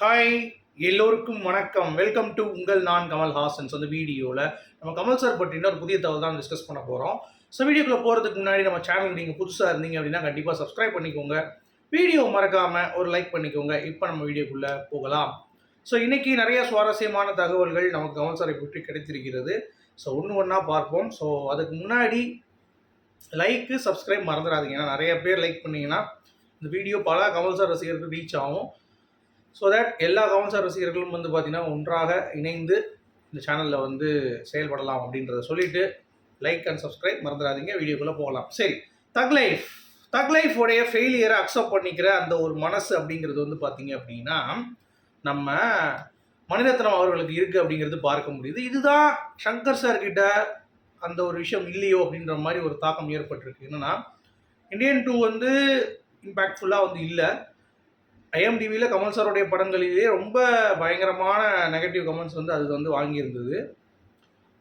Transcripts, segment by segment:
Hi எல்லோருக்கும் வணக்கம். Welcome to உங்கள் நான் கமல் ஹாசன்ஸ் அந்த வீடியோவில் நம்ம கமல் சார் பற்றின ஒரு புதிய தகவல் தான் டிஸ்கஸ் பண்ண போகிறோம் ஸோ வீடியோக்குள்ளே போகிறதுக்கு முன்னாடி நம்ம சேனல் நீங்கள் புதுசாக இருந்தீங்க அப்படின்னா கண்டிப்பாக சப்ஸ்கிரைப் பண்ணிக்கோங்க. வீடியோ மறக்காமல் ஒரு லைக் பண்ணிக்கோங்க. இப்போ நம்ம வீடியோக்குள்ளே போகலாம். ஸோ இன்றைக்கி நிறைய சுவாரஸ்யமான தகவல்கள் நமக்கு கமல் சாரை பற்றி கிடைத்திருக்கிறது. ஸோ ஒன்று ஒன்றா பார்ப்போம். ஸோ அதுக்கு முன்னாடி லைக்கு சப்ஸ்கிரைப் மறந்துடாதீங்க. ஏன்னா நிறைய பேர் லைக் பண்ணீங்கன்னா இந்த வீடியோ பல கமல் சார் ரசிகருக்கு ரீச் ஆகும். ஸோ தட் எல்லா கவுன்சார் ரசிகர்களும் வந்து பார்த்திங்கன்னா ஒன்றாக இணைந்து இந்த சேனலில் வந்து செயல்படலாம் அப்படின்றத சொல்லிட்டு லைக் அண்ட் சப்ஸ்கிரைப் மறந்துடாதீங்க. வீடியோக்குள்ளே போகலாம். சரி தக் லைஃப் தக் லைஃபோடைய ஃபெயிலியரை அக்செப்ட் பண்ணிக்கிற அந்த ஒரு மனசு அப்படிங்கிறது வந்து பார்த்தீங்க அப்படின்னா நம்ம மணிரத்னம் அவர்களுக்கு இருக்குது அப்படிங்கிறது பார்க்க முடியுது. இதுதான் சங்கர் சார் கிட்ட அந்த ஒரு விஷயம் இல்லையோ அப்படின்ற மாதிரி ஒரு தாக்கம் ஏற்பட்டிருக்கு. என்னன்னா இந்தியன் டூ வந்து இம்பேக்ட்ஃபுல்லாக வந்து இல்லை. ஐஎம்டிவியில் கமல் சாருடைய படங்களிலேயே ரொம்ப பயங்கரமான நெகட்டிவ் கமெண்ட்ஸ் வந்து அது வந்து வாங்கியிருந்தது.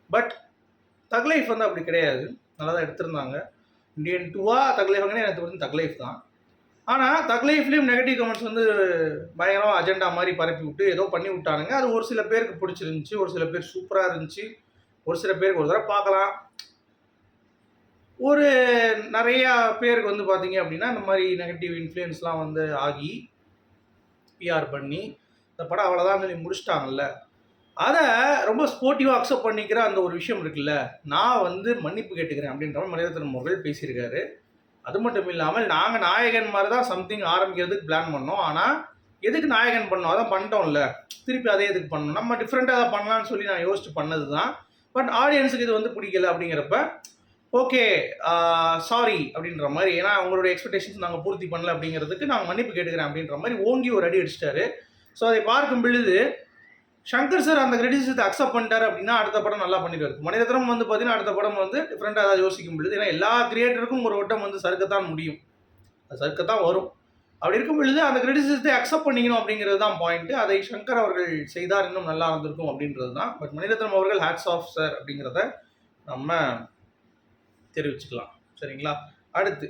பட் தக்லைஃப் வந்து அப்படி கிடையாது. நல்லா தான் எடுத்திருந்தாங்க இந்தியன் டூவா தக்லைஃப்னே எனக்கு தெரிஞ்சு தக்லைஃப் தான். ஆனால் தக்லைஃப்லேயும் நெகட்டிவ் கமெண்ட்ஸ் வந்து பயங்கரமாக அஜெண்டா மாதிரி பரப்பி விட்டு ஏதோ பண்ணி விட்டானுங்க. அது ஒரு சில பேருக்கு பிடிச்சிருந்துச்சி ஒரு சில பேர் சூப்பராக இருந்துச்சு. ஒரு சில பேருக்கு ஒரு தடவை பார்க்கலாம். ஒரு நிறையா பேருக்கு வந்து பார்த்தீங்க அப்படின்னா இந்த மாதிரி நெகட்டிவ் இன்ஃப்ளூயன்ஸ்லாம் வந்து ஆகி பிஆர் பண்ணி இந்த படம் அவ்வளோதான் சொல்லி முடிச்சிட்டாங்கல்ல. அதை ரொம்ப ஸ்போர்ட்டிவாக அக்செப்ட் பண்ணிக்கிற அந்த ஒரு விஷயம் இருக்குல்ல. நான் வந்து மன்னிப்பு கேட்டுக்கிறேன் அப்படின்ற மாதிரி மனிதத்தன் அவர்கள் பேசியிருக்காரு. அது மட்டும் இல்லாமல் நாங்கள் நாயகன் மாதிரி தான் சம்திங் ஆரம்பிக்கிறதுக்கு பிளான் பண்ணோம். ஆனால் எதுக்கு நாயகன் பண்ணோம்? அதான் பண்ணிட்டோம்ல. திருப்பி அதே எதுக்கு பண்ணணும்? நம்ம டிஃப்ரெண்ட்டாக அதை பண்ணலான்னு சொல்லி நான் யோசிச்சு பண்ணது தான் பட் ஆடியன்ஸுக்கு இது வந்து பிடிக்கல அப்படிங்கிறப்ப ஓகே சாரி அப்படின்ற மாதிரி. ஏன்னா அவங்களுடைய எக்ஸ்பெக்டேஷன்ஸ் நாங்கள் பூர்த்தி பண்ணல அப்படிங்கிறதுக்கு நாங்கள் மன்னிப்பு கேட்டுக்கிறேன் அப்படின்ற மாதிரி ஓங்கி ஒரு அடி அடிச்சிட்டாரு. ஸோ அதை பார்க்கும் பொழுது சங்கர் சார் அந்த கிரெடிட்ஸத்தை அக்செப்ட் பண்ணிட்டார் அப்படின்னா அடுத்த படம் நல்லா பண்ணிடுவார். மனிதத்திரம் வந்து பார்த்தீங்கன்னா அடுத்த படம் வந்து டிஃப்ரெண்ட்டாக ஏதாவது யோசிக்கும் பொழுது ஏன்னா எல்லா கிரியேட்டருக்கும் ஒரு வட்டம் வந்து சறுக்கத்தான் முடியும். அது சறுக்கத்தான் வரும். அப்படி இருக்கும் பொழுது அந்த கிரிட்டிசிசத்தை அக்செப்ட் பண்ணிக்கணும் அப்படிங்கிறது தான் பாயிண்ட் அதை சங்கர் அவர்கள் செய்தார் இன்னும் நல்லா இருந்திருக்கும் அப்படின்றது தான். பட் மணிரத்னம் அவர்கள் ஹேட்ஸ் ஆஃப் சார் அப்படிங்கிறத நம்ம தெரிவிச்சுக்கலாம். சரிங்களா? அடுத்து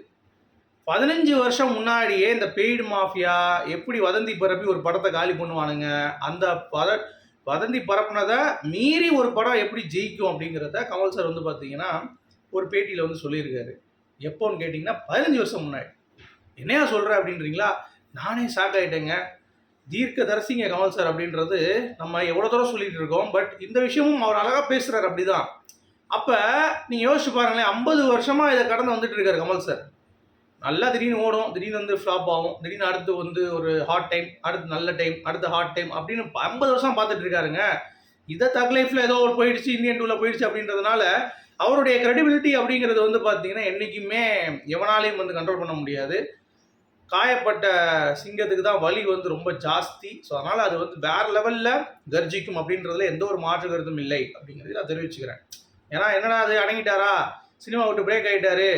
பதினஞ்சு வருஷம் முன்னாடியே இந்த பெய்டு மாஃபியா எப்படி வதந்தி பரப்பி ஒரு படத்தை காலி பண்ணுவானுங்க? அந்த பத வதந்தி பரப்புனதை மீறி ஒரு படம் எப்படி ஜெயிக்கும் அப்படிங்கிறத கமல் சார் வந்து பார்த்தீங்கன்னா ஒரு பேட்டியில் வந்து சொல்லியிருக்காரு. எப்போன்னு கேட்டிங்கன்னா பதினஞ்சு வருஷம் முன்னாடி. என்னையா சொல்கிற அப்படின்றீங்களா? நானே ஷாக் ஆகிட்டேங்க தீர்க்க தரிசிங்க கமல் சார் அப்படின்றது நம்ம எவ்வளோ தூரம் சொல்லிகிட்டு இருக்கோம் பட் இந்த விஷயமும் அவர் அழகாக பேசுகிறார் அப்படி தான் அப்போ நீங்கள் யோசிச்சு பாருங்களேன் ஐம்பது வருஷமாக இதை கடந்து வந்துட்டு இருக்காரு கமல் சார் நல்லா திடீர்னு ஓடும் திடீர்னு வந்து ஃப்ளாப் ஆகும் திடீர்னு அடுத்து வந்து ஒரு ஹாட் டைம் அடுத்து நல்ல டைம் அடுத்து ஹாட் டைம் அப்படின்னு ஐம்பது வருஷம் பார்த்துட்டு இருக்காருங்க. இதை தக் லைஃப்பில் ஏதோ ஒரு போயிடுச்சு இந்தியன் டூவில் போயிடுச்சு அப்படின்றதுனால அவருடைய கிரெடிபிலிட்டி அப்படிங்கிறது வந்து பார்த்தீங்கன்னா என்றைக்குமே எவனாலையும் வந்து கண்ட்ரோல் பண்ண முடியாது. காயப்பட்ட சிங்கத்துக்கு தான் வலி வந்து ரொம்ப ஜாஸ்தி. ஸோ அதனால் அது வந்து வேறு லெவலில் கர்ஜிக்கும் அப்படின்றதுல எந்த ஒரு மாற்று கருத்தும் இல்லை அப்படிங்கிறது நான் தெரிவிச்சுக்கிறேன். ஏன்னா என்னடா அது அடங்கிட்டாரா? சினிமா விட்டு பிரேக் ஆகிட்டாரு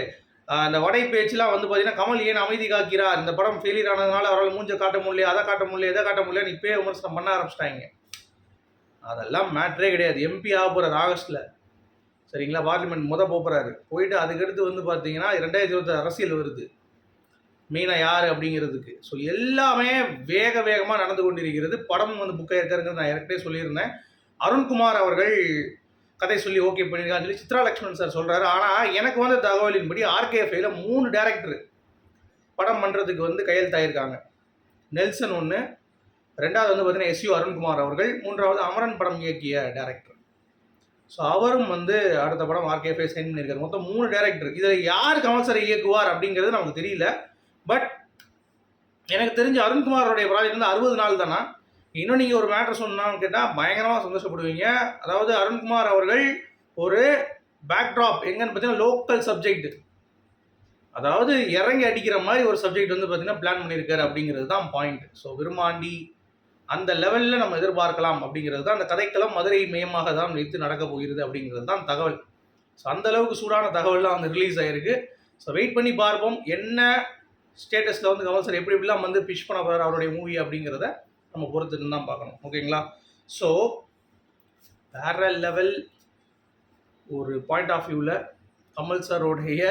அந்த வடை பேச்சுலாம் வந்து பார்த்தீங்கன்னா கமல் ஏன் அமைதி காக்கிறார்? இந்த படம் ஃபெயிலியர் ஆனதுனால அவரால் மூஞ்ச காட்ட முடியல அதை காட்ட முடியல எதை காட்ட முடியல இப்பயே விமர்சனம் பண்ண ஆரம்பிச்சிட்டாங்க. அதெல்லாம் மேட்ரே கிடையாது. எம்பி ஆக போகிறார் ஆகஸ்ட்டில் சரிங்களா? பார்லிமெண்ட் முத போகிறாரு போயிட்டு அதுக்கடுத்து வந்து பார்த்தீங்கன்னா ரெண்டாயிரத்தி இருபத்தி அரசியல் வருது. மெயினாக யார் அப்படிங்கிறதுக்கு. ஸோ எல்லாமே வேக வேகமாக நடந்து கொண்டிருக்கிறது. படம் வந்து புக்காக இருக்காருங்கிறது நான் ஏற்கனவே சொல்லியிருந்தேன். அருண்குமார் அவர்கள் கதை சொல்லி ஓகே பண்ணியிருக்கான்னு சொல்லி சித்ரா லக்ஷ்மண் சார் சொல்கிறாரு ஆனால் எனக்கு வந்து தகவலின்படி ஆர்கேஎஃப்ஐயில் மூணு டேரக்டர் படம் பண்ணுறதுக்கு வந்து கையெழுத்தாயிருக்காங்க நெல்சன் ஒன்று ரெண்டாவது வந்து பார்த்தீங்கன்னா எஸ்யூ அருண்குமார் அவர்கள் மூன்றாவது அமரன் படம் இயக்கிய டேரக்டர் ஸோ அவரும் வந்து அடுத்த படம் ஆர்கேஎஃப்ஐ சைன் பண்ணியிருக்காரு. மொத்தம் மூணு டேரக்டர் இதில் யார் கமல் சார் இயக்குவார் அப்படிங்கிறது நமக்கு தெரியல. பட் எனக்கு தெரிஞ்ச அருண்குமாரோடைய ப்ராஜெக்ட் வந்து அறுபது நாள் தானா? இன்னும் நீங்கள் ஒரு மேட்ரு சொன்னான்னு கேட்டால் பயங்கரமாக சந்தோஷப்படுவீங்க. அதாவது அருண்குமார் அவர்கள் ஒரு பேக்ட்ராப் எங்கன்னு பார்த்தீங்கன்னா லோக்கல் சப்ஜெக்ட் அதாவது இறங்கி அடிக்கிற மாதிரி ஒரு சப்ஜெக்ட் வந்து பார்த்தீங்கன்னா பிளான் பண்ணியிருக்காரு அப்படிங்கிறது தான் பாயிண்ட் ஸோ விருமாண்டி அந்த லெவலில் நம்ம எதிர்பார்க்கலாம் அப்படிங்கிறது தான் அந்த கதைக்களம் மதுரை மையமாக தான் வைத்து நடக்க போகிறது அப்படிங்கிறது தான் தகவல். ஸோ அந்தளவுக்கு சூடான தகவல்லாம் வந்து ரிலீஸ் ஆகிருக்கு ஸோ வெயிட் பண்ணி பார்ப்போம் என்ன ஸ்டேட்டஸில் வந்து கமல் சார் எப்படி எப்படிலாம் வந்து பிஷ் பண்ண போகிறார் அவருடைய மூவி அப்படிங்கிறத. நம்ம பொறுத்துன்னு தான் பார்க்கணும். ஓகேங்களா? ஸோ வேற லெவல் ஒரு பாயிண்ட் ஆஃப் வியூவில் கமல் சாரோடைய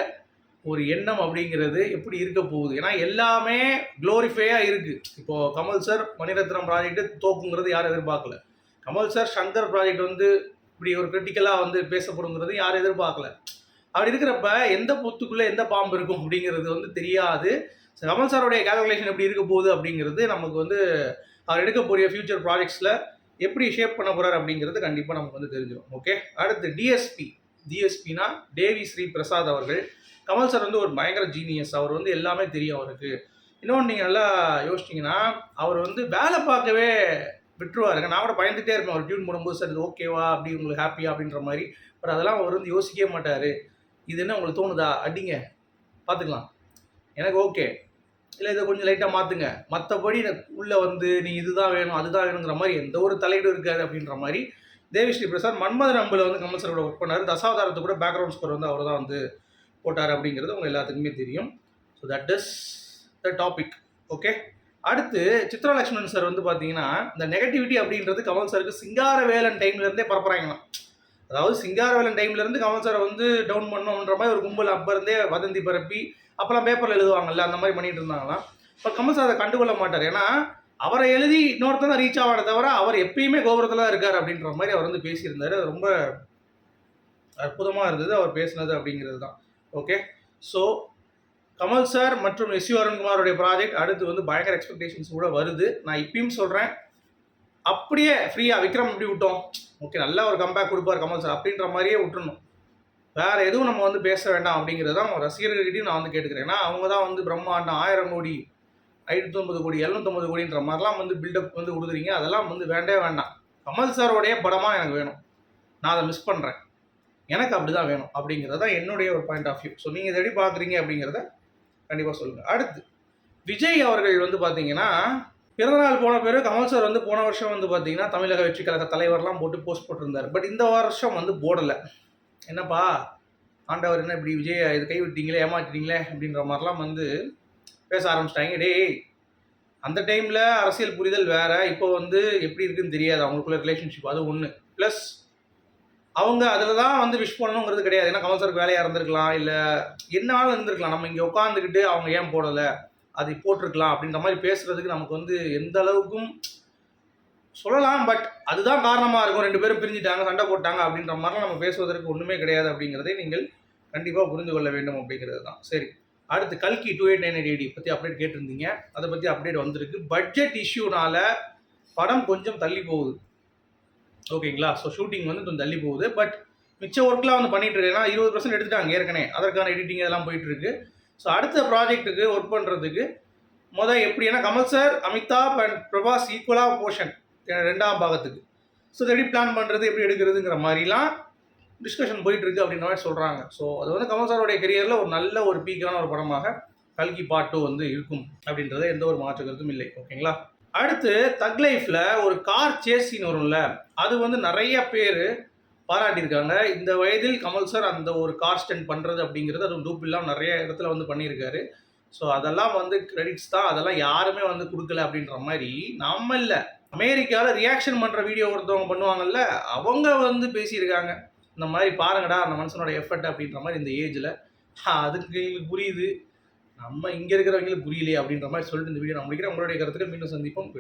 ஒரு எண்ணம் அப்படிங்கிறது எப்படி இருக்க போகுது? ஏன்னா எல்லாமே க்ளோரிஃபையாக இருக்குது இப்போது கமல் சார் மணிரத்னம் ப்ராஜெக்ட்டு தோக்குங்கிறது யாரும் எதிர்பார்க்கல. கமல் சார் சங்கர் ப்ராஜெக்ட் வந்து இப்படி ஒரு கிரிட்டிக்கலாக வந்து பேசப்படுங்கிறது யாரும் எதிர்பார்க்கல. அப்படி இருக்கிறப்ப எந்த பொத்துக்குள்ளே எந்த பாம்பு இருக்கும் அப்படிங்கிறது வந்து தெரியாது. கமல் சாரோடைய கேல்குலேஷன் எப்படி இருக்க போகுது அப்படிங்கிறது நமக்கு வந்து அவர் எடுக்கக்கூடிய ஃபியூச்சர் ப்ராஜெக்ட்ஸில் எப்படி ஷேப் பண்ண போகிறார் அப்படிங்கிறது கண்டிப்பாக நமக்கு வந்து தெரிஞ்சிடும் ஓகே அடுத்து டிஎஸ்பி டிஎஸ்பினா தேவி ஸ்ரீ பிரசாத் அவர்கள். கமல் சார் வந்து ஒரு பயங்கர ஜீனியஸ் அவர் வந்து எல்லாமே தெரியும் அவருக்கு. இன்னொன்று நீங்கள் நல்லா யோசிச்சிங்கன்னா அவர் வந்து வேலை பார்க்கவே விட்டுருவாருங்க நான் கூட பயந்துகிட்டே இருப்பேன். அவர் டியூன் போடும்போது சார் இது ஓகேவா அப்படி உங்களுக்கு ஹாப்பியா அப்படின்ற மாதிரி. பட் அதெல்லாம் அவர் வந்து யோசிக்கவே மாட்டார். இது என்ன உங்களுக்கு தோணுதா? அடிங்க. பார்த்துக்கலாம். எனக்கு ஓகே இல்லை இதை கொஞ்சம் லைட்டாக மாற்றுங்க மற்றபடி உள்ளே வந்து நீ இதுதான் வேணும் அதுதான் வேணுங்கிற மாதிரி எந்த ஒரு தலையீடும் இருக்காது அப்படின்ற மாதிரி தேவிஸ்ரீ பிரசாத் மன்மதன் அம்பில் வந்து கமல் சாரோட ஒர்க் பண்ணார். தசாவதாரத்தை கூட பேக்ரவுண்ட் ஸ்கோர் வந்து அவர் தான் வந்து போட்டார் அப்படிங்கிறது உங்கள் எல்லாத்துக்குமே தெரியும். So that is the topic okay அடுத்து சித்ரா லக்ஷ்மணன் சார் வந்து பார்த்தீங்கன்னா இந்த நெகட்டிவிட்டி அப்படின்றது கமல் சாருக்கு சிங்காரவேலன் டைம்லேருந்தே பரப்புறாங்களாம். அதாவது சிங்காரவேலன் டைம்லேருந்து கமல் சாரை வந்து டவுன் பண்ணணுன்ற மாதிரி ஒரு கும்பல் அப்போ இருந்தே வதந்தி பரப்பி அப்போல்லாம் பேப்பரில் எழுதுவாங்கல்ல அந்த மாதிரி பண்ணிட்டு இருந்தாங்களாம் இப்போ கமல் சார் அதை கண்டுகொள்ள மாட்டார். ஏன்னா அவரை எழுதி இன்னொருத்தர் தான் ரீச் ஆவானே தவிர அவர் எப்பயுமே கோபுரத்தில் தான் இருக்கார் அப்படின்ற மாதிரி அவர் வந்து பேசியிருந்தார். அது ரொம்ப அற்புதமாக இருந்தது அவர் பேசினது அப்படிங்கிறது தான். ஓகே ஸோ கமல் சார் மற்றும் எஸ் யு அருண்குமாரோடைய ப்ராஜெக்ட் அடுத்து வந்து பயங்கர எக்ஸ்பெக்டேஷன்ஸ் கூட வருது. நான் இப்பயும் சொல்கிறேன் அப்படியே ஃப்ரீயாக விக்ரம் எப்படி விட்டோம். ஓகே நல்ல ஒரு கம்பேக் கொடுப்பார் கமல் சார் அப்படின்ற மாதிரியே விட்டுறணும். வேற எதுவும் நம்ம வந்து பேச வேண்டாம் அப்படிங்கிறது தான் ரசிகர்கள்கிட்டையும் நான் வந்து கேட்டுக்கிறேன். ஏன்னா அவங்க தான் வந்து பிரம்மாண்டம் ஆயிரம் கோடி ஐநூற்றொம்பது கோடி எழுநூத்தொம்பது கோடின்ற மாதிரிலாம் வந்து பில்டப் வந்து கொடுக்குறீங்க. அதெல்லாம் வந்து வேண்டவே வேண்டாம். கமல் சாரோடைய படமாக எனக்கு வேணும். நான் அதை மிஸ் பண்ணுறேன் எனக்கு அப்படி தான் வேணும் அப்படிங்கிறது தான் என்னுடைய ஒரு பாயிண்ட் ஆஃப் வியூ ஸோ நீங்கள் இதை எப்படி பார்க்குறீங்க அப்படிங்கிறத கண்டிப்பாக சொல்லுங்கள் அடுத்து விஜய் அவர்கள் வந்து பார்த்தீங்கன்னா பிறந்தநாள் போன பிறகு கமல் சார் வந்து போன வருஷம் வந்து பார்த்தீங்கன்னா தமிழக வெற்றி கழக தலைவர்லாம் போட்டு போஸ்ட் போட்டிருந்தார். பட் இந்த வருஷம் வந்து போடலை. என்னப்பா ஆண்டவர் என்ன இப்படி விஜய் இது கை விட்டீங்களே ஏமாற்றிட்டீங்களே அப்படின்ற மாதிரிலாம் வந்து பேச ஆரம்பிச்சிட்டாங்க. டேய் அந்த டைமில் அரசியல் புரிதல் வேறு இப்போ வந்து எப்படி இருக்குன்னு தெரியாது. அவங்களுக்குள்ள ரிலேஷன்ஷிப் அது ஒன்று ப்ளஸ் அவங்க அதில் தான் வந்து விஷ் பண்ணணுங்கிறது கிடையாது. ஏன்னா கமல் சாருக்கு வேலையாக இருந்திருக்கலாம் இல்லை என்னாலும் இருந்திருக்கலாம். நம்ம இங்கே உட்காந்துக்கிட்டு அவங்க ஏன் போடலை? அது போட்டிருக்கலாம் அப்படின்ற மாதிரி பேசுகிறதுக்கு நமக்கு வந்து எந்த அளவுக்கும் சொல்லலாம் பட் அதுதான் காரணமாக இருக்கும். ரெண்டு பேரும் பிரிஞ்சுட்டாங்க சண்டை போட்டாங்க அப்படின்ற மாதிரிலாம் நம்ம பேசுவதற்கு ஒன்றுமே கிடையாது அப்படிங்கிறதை நீங்கள் கண்டிப்பாக புரிந்து கொள்ள வேண்டும் அப்படிங்கிறது தான். சரி அடுத்து கல்கி டூ எயிட் நைன் எயிட் பற்றி அப்டேட் கேட்டிருந்தீங்க. அதை பற்றி அப்டேட் வந்திருக்கு. பட்ஜெட் இஷ்யூனால படம் கொஞ்சம் தள்ளி போகுது. ஓகேங்களா? ஸோ ஷூட்டிங் வந்து கொஞ்சம் தள்ளி போகுது. பட் மிச்ச ஒர்க்லாம் வந்து பண்ணிட்டு இருக்கு ஏன்னா இருபது பர்சன்ட் எடுத்துட்டாங்க ஏற்கனவே. அதற்கான எடிட்டிங் இதெல்லாம் போயிட்டு இருக்கு. ஸோ அடுத்த ப்ராஜெக்ட்டுக்கு ஒர்க் பண்ணுறதுக்கு முதல் எப்படி ஏன்னா கமல் சார் அமிதாப் அண்ட் பிரபாஸ் ஈக்குவலாக போர்ஷன் ரெண்டாம் பாகத்துக்கு. ஸோ இதை எப்படி பிளான் பண்ணுறது எப்படி எடுக்கிறதுங்கிற மாதிரிலாம் டிஸ்கஷன் போயிட்டுருக்கு அப்படின்ற மாதிரி சொல்கிறாங்க ஸோ அது வந்து கமல் சாரோடைய கெரியரில் ஒரு நல்ல ஒரு பீக்கான ஒரு படமாக கல்கி பாட்டு வந்து இருக்கும் அப்படின்றது எந்த ஒரு மாற்று கருத்தும் இல்லை. ஓகேங்களா? அடுத்து தக் லைஃப்பில் ஒரு கார் சேசின்னு வரும்ல. அது வந்து நிறைய பேர் பாராட்டியிருக்காங்க. இந்த வயதில் கமல் சார் அந்த ஒரு கார் ஸ்டெண்ட் பண்ணுறது அப்படிங்கிறது அது டூப் இல்லாமல் நிறைய இடத்துல வந்து பண்ணியிருக்காரு. ஸோ அதெல்லாம் வந்து கிரெடிட்ஸ் தான். அதெல்லாம் யாருமே வந்து கொடுக்கல அப்படின்ற மாதிரி நம்ம இல்லை. அமெரிக்காவில் ரியாக்ஷன் பண்ணுற வீடியோ ஒருத்தவங்க பண்ணுவாங்கல்ல அவங்க வந்து பேசியிருக்காங்க. இந்த மாதிரி பாருங்கடா அந்த மனுஷனோட எஃபர்ட் அப்படின்ற மாதிரி இந்த ஏஜில் அதுக்கு எங்களுக்கு புரியுது. நம்ம இங்கே இருக்கிறவங்களுக்கு புரியலையே அப்படின்ற மாதிரி சொல்லிட்டு இந்த வீடியோ நான் முடிக்கிறேன். உங்களுடைய கருத்துக்கு மீண்டும் சந்திப்போம்.